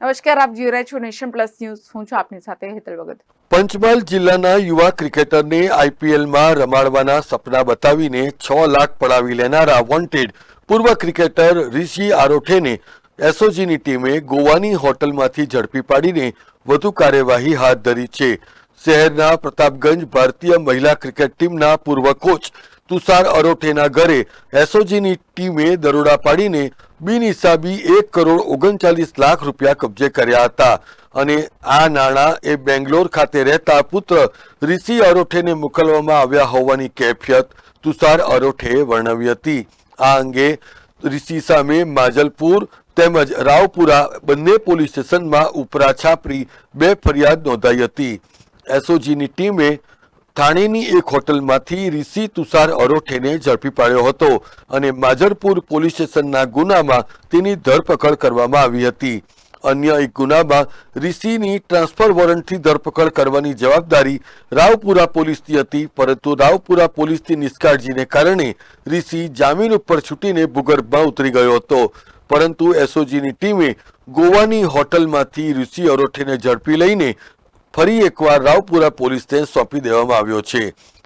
નમસ્કાર, આપ જોઈ રહ્યા છો નેશન પ્લસ ન્યૂઝ. હું છું આપની સાથે હેતલ ભગત. પંચમહાલ જિલ્લાના યુવા ક્રિકેટરને આઈપીએલમાં રમાડવાના સપના બતાવીને છ લાખ પડાવી લેનારા વોન્ટેડ પૂર્વ ક્રિકેટર ઋષિ આરોઠેને એસઓજીની ટીમે ગોવાની હોટલમાંથી ઝડપી પાડીને વધુ કાર્યવાહી હાથ ધરી છે. શહેરના પ્રતાપગંજ ભારતીય મહિલા ક્રિકેટ ટીમના પૂર્વ કોચ તુષાર અરોઠેના ઘરે એસઓજીની ટીમે દરોડા પાડીને બિનહિસાબી એક કરોડ ઓગણચાલીસ લાખ રૂપિયા કબજે કર્યા હતા. અને આ નાણાં એ બેંગ્લોર ખાતે રહેતા પુત્ર રિષિ અરોઠેને મોકલવામાં આવ્યા હોવાની કેફિયત તુષાર અરોઠેએ વર્ણવી હતી. આ અંગે રિષિ સામે માજલપુર તેમજ રાવપુરા બંને પોલીસ સ્ટેશનમાં ઉપરા છાપરી બે ફરિયાદ નોંધાઈ હતી. એસઓજીની ટીમે થાણેની એક હોટલમાંથી ઋષિ તુષાર અરોઠેને ઝડપી પાડ્યો હતો અને માજરપુર પોલીસ સ્ટેશનના ગુનામાં તેની ધરપકડ કરવામાં આવી હતી. અન્ય એક ગુનામાં રિષિની ટ્રાન્સફર વોરંટથી ધરપકડ કરવાની જવાબદારી રાવપુરા પોલીસની હતી, પરંતુ રાવપુરા પોલીસની નિષ્કાળજીને કારણે ઋષિ જામીન ઉપર છૂટીને ભૂગર્ભમાં ઉતરી ગયો હતો. પરંતુ એસઓજીની ટીમે ગોવાની હોટલમાંથી ઋષિ અરોઠેને ઝડપી લઈને ફરી એકવાર રાવપુરા પોલીસને સોંપી દેવામાં આવ્યો છે.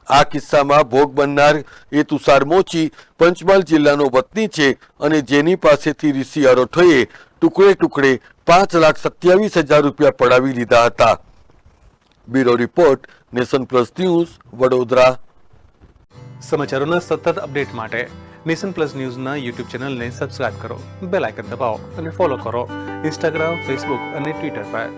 આ કિસ્સામાં ભોગ બનનાર એ તુષાર મોચી પંચમહાલ જિલ્લાનો વતની છે અને જેની પાસેથી ઋષિ અરોઠોએ ટુકડે ટુકડે પાંચ લાખ સત્યાવીસ હજાર રૂપિયા પડાવી લીધા હતા. Bureau report, nation plus news, Vadodara. સમાચારોના સતત અપડેટ માટે નેશન પ્લસ ન્યૂઝના યુટ્યુબ ચેનલને સબસ્ક્રાઇબ કરો, બેલ આઇકન દબાવો અને ફોલો કરો. ઇન્સ્ટાગ્રામ, ફેસબુક અને ટ્વિટર પર.